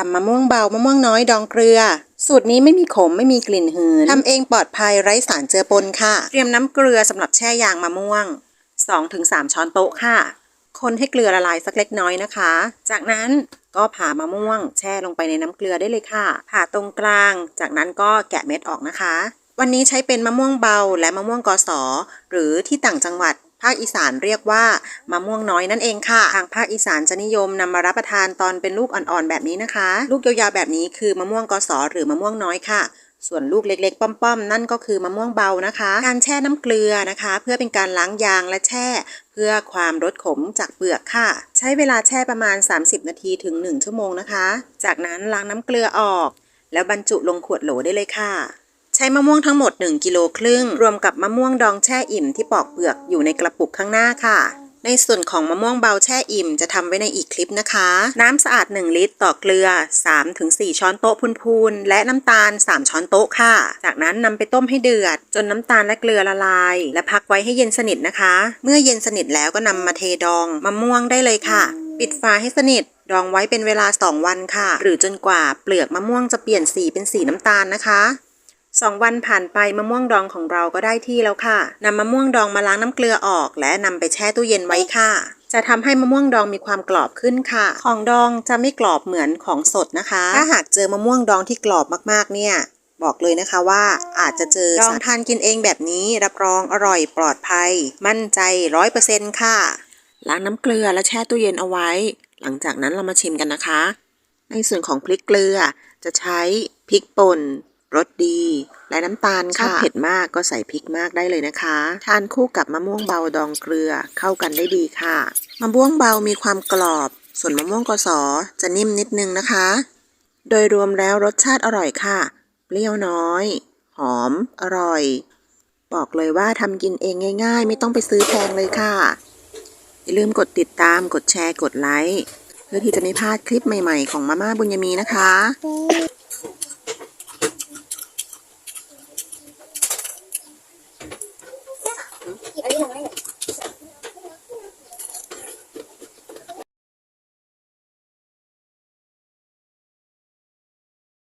ทำมะม่วงเบามะม่วงน้อยดองเกลือ สูตรนี้ไม่มีขมไม่มีกลิ่นหืนทำเองปลอดภัยไร้สารเจือปนค่ะ เตรียมน้ำเกลือสำหรับแช่ยางมะม่วง 2-3 ช้อนโต๊ะค่ะ คนให้เกลือละลายสักเล็กน้อยนะคะ จากนั้นก็ผ่ามะม่วง แช่ลงไปในน้ำเกลือได้เลยค่ะ ผ่าตรงกลาง จากนั้นก็แกะเม็ดออกนะคะ วันนี้ใช้เป็นมะม่วงเบาและมะม่วงกอสอหรือที่ต่างจังหวัด ภาคอีสานเรียกว่ามะม่วงน้อยนั่นเองค่ะ ทางภาคอีสานจะนิยมนำมารับประทานตอนเป็นลูกอ่อนๆแบบนี้นะคะ ลูกยาวๆแบบนี้คือมะม่วงกอสอหรือมะม่วงน้อยค่ะ ส่วนลูกเล็กๆ ป้อมๆ นั่นก็คือมะม่วงเบานะคะ การแช่น้ำเกลือนะคะ เพื่อเป็นการล้างยางและแช่เพื่อความรสขมจากเปลือกค่ะ ใช้เวลาแช่ประมาณ 30 นาทีถึง 1 ชั่วโมงนะคะ จากนั้นล้างน้ำเกลือออก แล้วบรรจุลงขวดโหลได้เลยค่ะ ใช้มะม่วงทั้งหมด 1 กิโลครึ่ง รวมกับมะม่วงดองแช่อิ่มที่ปอกเปลือกอยู่ในกระปุกข้างหน้าค่ะ ในส่วนของมะม่วงเบาแช่อิ่มจะทำไว้ในอีกคลิปนะคะ น้ำสะอาด 1 ลิตร ต่อเกลือ 3-4 ช้อนโต๊ะพูนๆ และน้ำตาล 3 ช้อนโต๊ะค่ะ จากนั้นนำไปต้มให้เดือด จนน้ำตาลและเกลือละลาย และพักไว้ให้เย็นสนิทนะคะ เมื่อเย็นสนิทแล้วก็นำมาเทดองมะม่วงได้เลยค่ะ ปิดฝาให้สนิทดองไว้เป็นเวลา 2 วันค่ะ หรือจนกว่าเปลือกมะม่วงจะเปลี่ยนสีเป็นสีน้ำตาลนะคะ สองวันผ่านไปมะม่วงดองของเราก็ได้ที่แล้วค่ะนำมะม่วงดองมาล้างน้ำเกลือออก และนำไปแช่ตู้เย็นไว้ค่ะจะทำให้มะม่วงดองมีความกรอบขึ้นค่ะ ของดองจะไม่กรอบเหมือนของสดนะคะ ถ้าหากเจอมะม่วงดองที่กรอบมากๆ เนี่ย บอกเลยนะคะว่าอาจจะเจอลองทานกินเองแบบนี้รับรองอร่อยปลอดภัย มั่นใจร้อยเปอร์เซ็นต์ค่ะ ล้างน้ำเกลือและแช่ตู้เย็นเอาไว้ หลังจากนั้นเรามาชิมกันนะคะ ในส่วนของพริกเกลือจะใช้พริกป่น รสดี และน้ำตาลค่ะ ถ้าเผ็ดมากก็ใส่พริกมากได้เลยนะคะ ทานคู่กับมะม่วงเบาดองเกลือเข้ากันได้ดีค่ะ มะม่วงเบามีความกรอบ ส่วนมะม่วงกสอจะนิ่มนิดนึงนะคะ โดยรวมแล้วรสชาติอร่อยค่ะ เปรี้ยวน้อย หอม อร่อย บอกเลยว่าทำกินเองง่าย ๆ ไม่ต้องไปซื้อแพงเลยค่ะ อย่าลืมกดติดตาม กดแชร์ กดไลค์ เพื่อที่จะไม่พลาดคลิปใหม่ๆ ของมาม่าบุญยมีนะคะ 哎呀妈呀